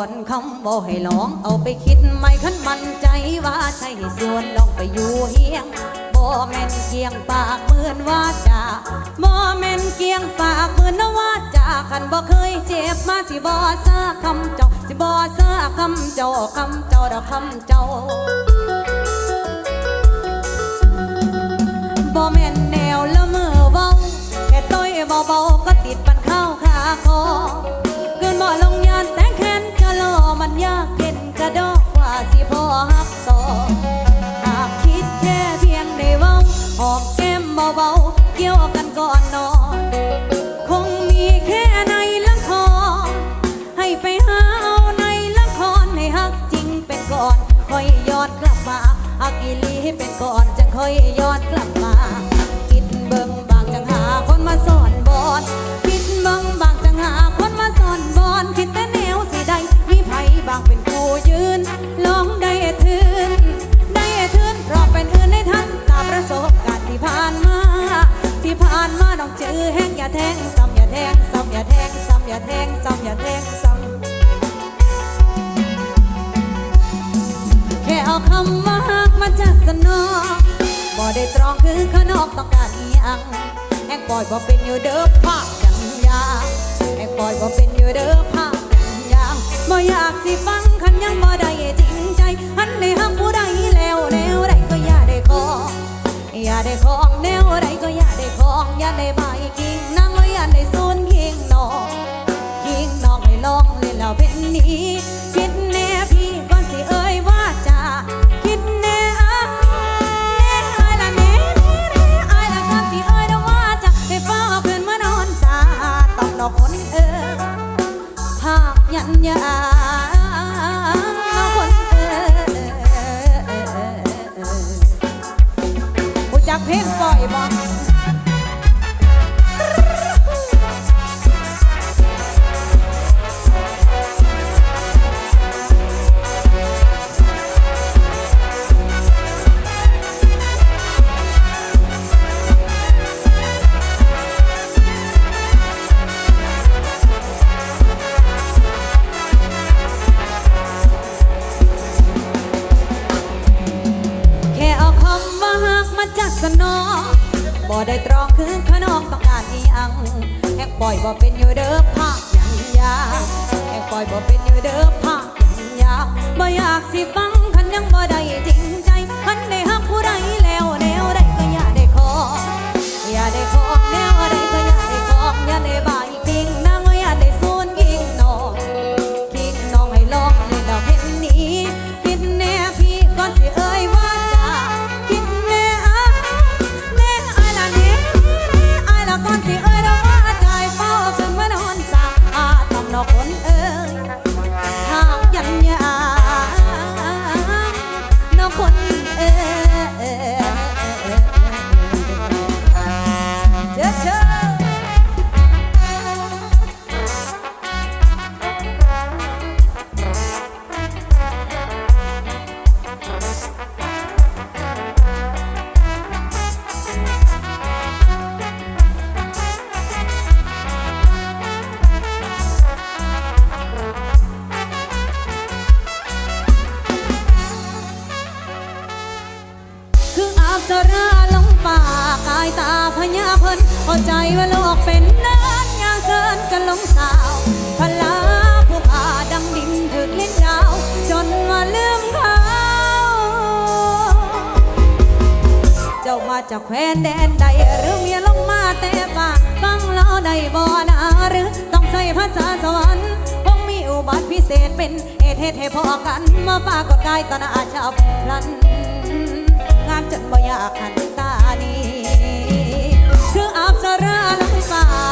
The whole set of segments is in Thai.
อนคำบอกให้ลองเอาไปคิดไม่ขันมั่นใจว่าใช่ส่วนลองไปอยู่เฮียงบ่แม่นเกียงปากเหมือนว่าจาบ่แม่นเกียงปากเหมือนว่าจาคันบ่เคยเจ็บมาสิบ่ซาคำเจ้าสิบ่ซาคำเจ้าคำเจ้าดอกคำเจ้าบ่แม่นแนวละเมอเว้าแค่ต้อยเบาๆก็ติดปันเข้าขาคอเกินบ่ลงยานแต่ อมันยากเย็นกระดอกกว่าสิพอฮักต่อหากคิดแค่เพียงได้เว้าหอมแก้มเบาๆเกี่ยวกันก่อนนอน คงมีแค่ในละคร ให้ไปหาเอาในละครให้ฮักจริงเป็นก่อน ค่อยย้อนกลับมาฮักอีหลีให้เป็นก่อนจึงค่อยย้อนารอีหยังแห้งปล่อยบ่เป็นอยู่เด้อภาคอย่างยางแห้งปล่อยบ่เป็นอยู่เด้อภาคอย่างยางบ่อยากสิฟังคันยังบ่ได้จริงใจหันในหักผู้ใดแล้วแล้วใดก็อย่าได้ขออย่าได้ของแนวใดก็อย่าได้ของอย่าได้ใบกิ่งนั่งอย่าได้ซูนกิ่งนองกิ่งนองให้ลองเล่นแล้วเป็นนี้คิด การอีหยังแฮกปล่อยบ่เป็นอยู่เด้อภาคอย่างยากแหกปล่อยบ่เป็นอยู่เด้อภาคอย่างยากบ่อยากสิฟังคันยังบ่ได้จริงใจคันได้ฮักผู้ใดแล้วแนวใดก็อย่าได้ขออย่าได้ของแนวใดก็อย่าได้ ว่าโลกเป็นนั้นยางเกินกันลงสาวพลาผู้ขาดังดินถึกลิ้นดาว จนว่าลืมเขา เจ้ามาจากแคว้นแดนใดหรือเมียลงมาแต่ป่าฟังเล่าได้บ่นาหรือต้องใส่ภาษาสวรรค์คงมีอุบัติพิเศษเป็นเหตุเหตุให้พอกันมาปากฏกายตอนอาชาพลันงามจนบ่อยากหัน อับสราลงป่ากายตา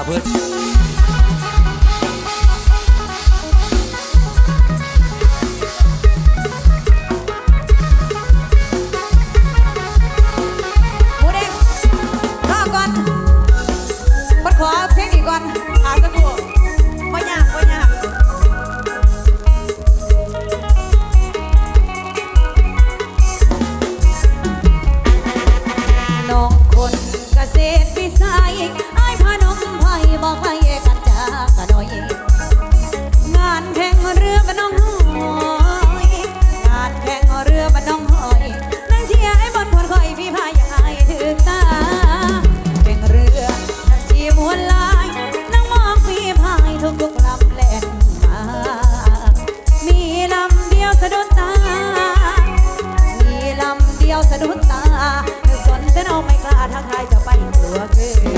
Abbott. าทักทายจะไปกลัวเคอ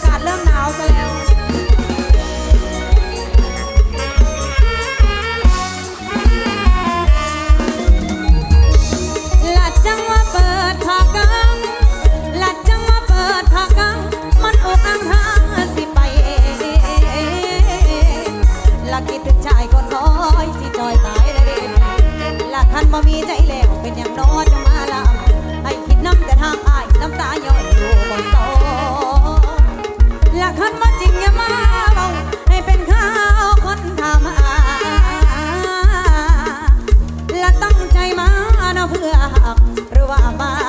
ากาศเริ่มหนาวซะแล้ว ลัดจังว่าเปิดผักกังลัดจังว่าเปิดผักกัง มันอกอังหาสิไปเองลักคิดถึงชายคนน้อยสิจอยตายเลยเด้ลักคันบ่มีใจแล้วเป็นอย่างน้อจะมาลำไอ้คิดน้ำแต่ทางอายน้ำตาย่อยากหรือว่ามา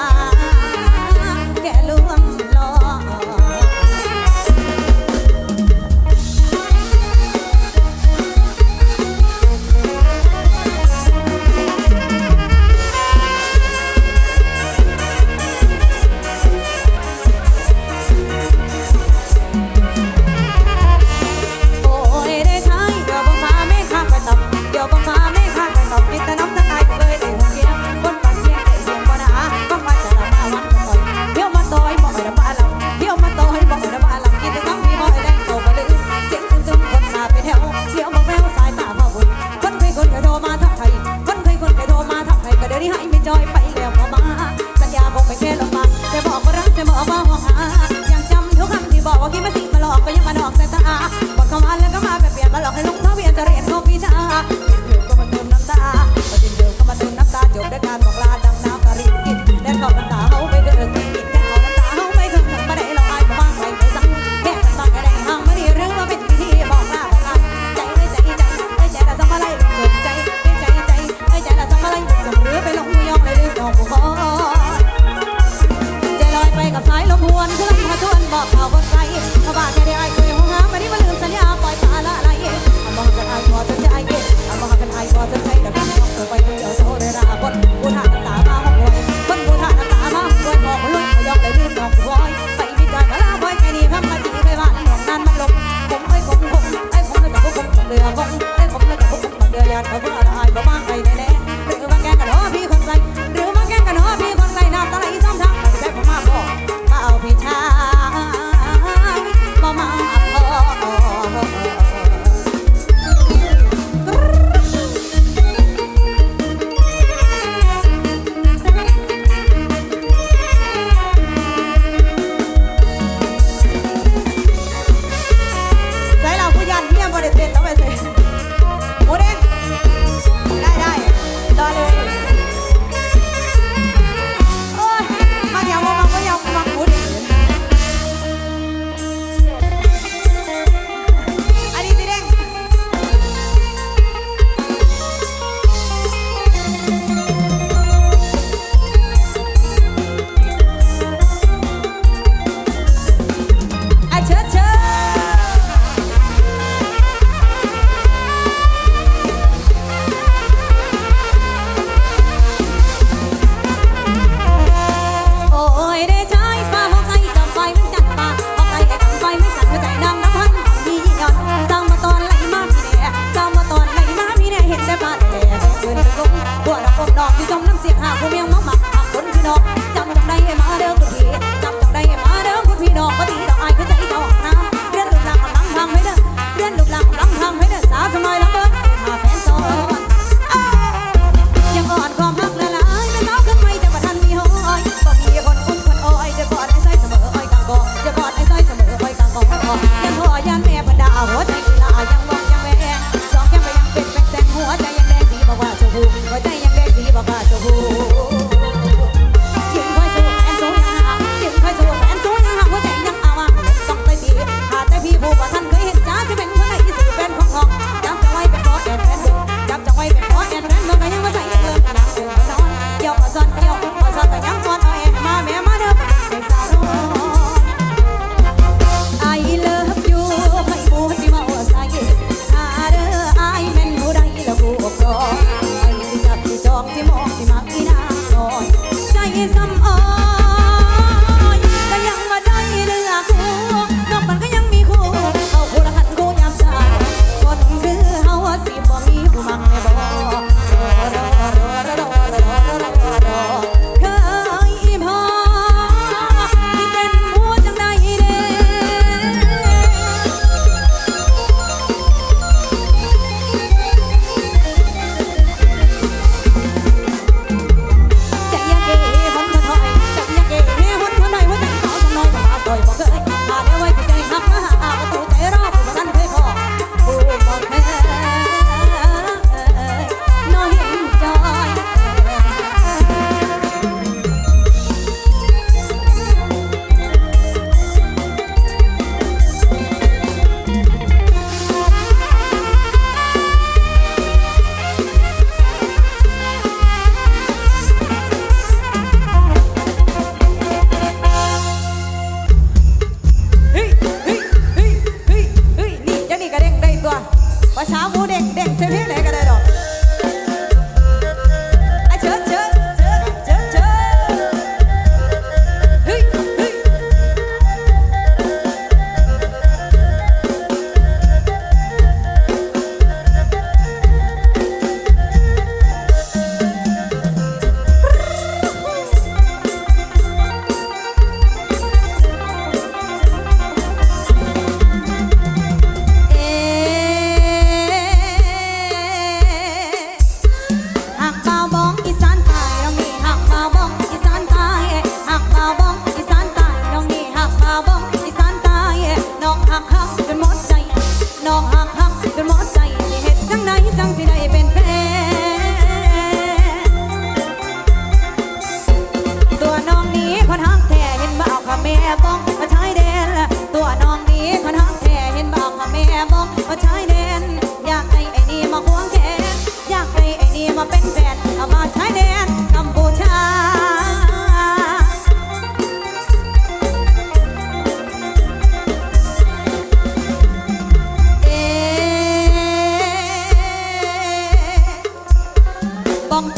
อกที่จมน้ำเสียงหาผู้เมียงมาหมักหมากคนพี่น้อก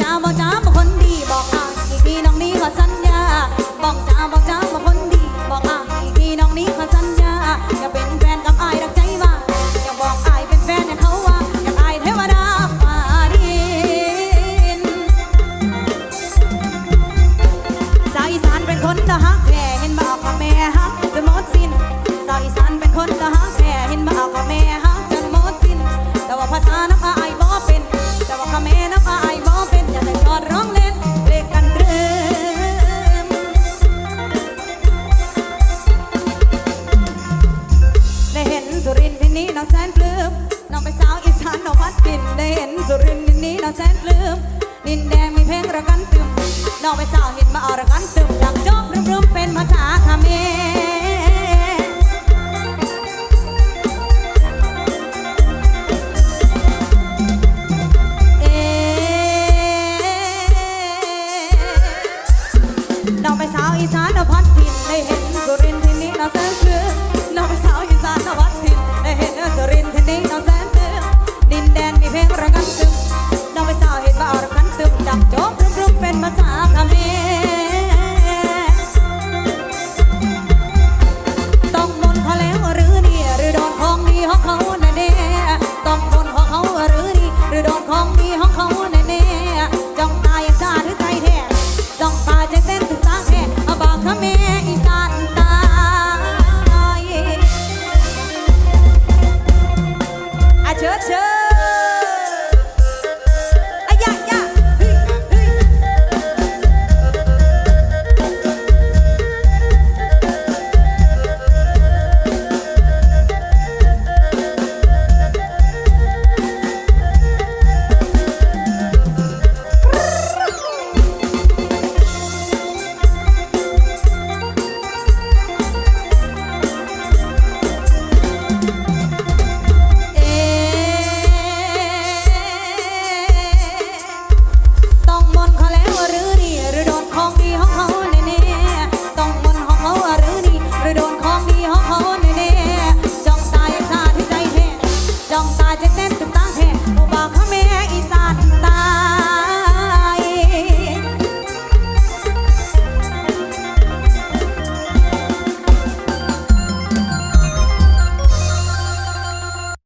จ้าบอกจ้าบอกคนดีบอกอ่างอีกน้องนี้ขอสัญญาบอกจ้าบอก น้องไปสาเห็นมาอาระกันเต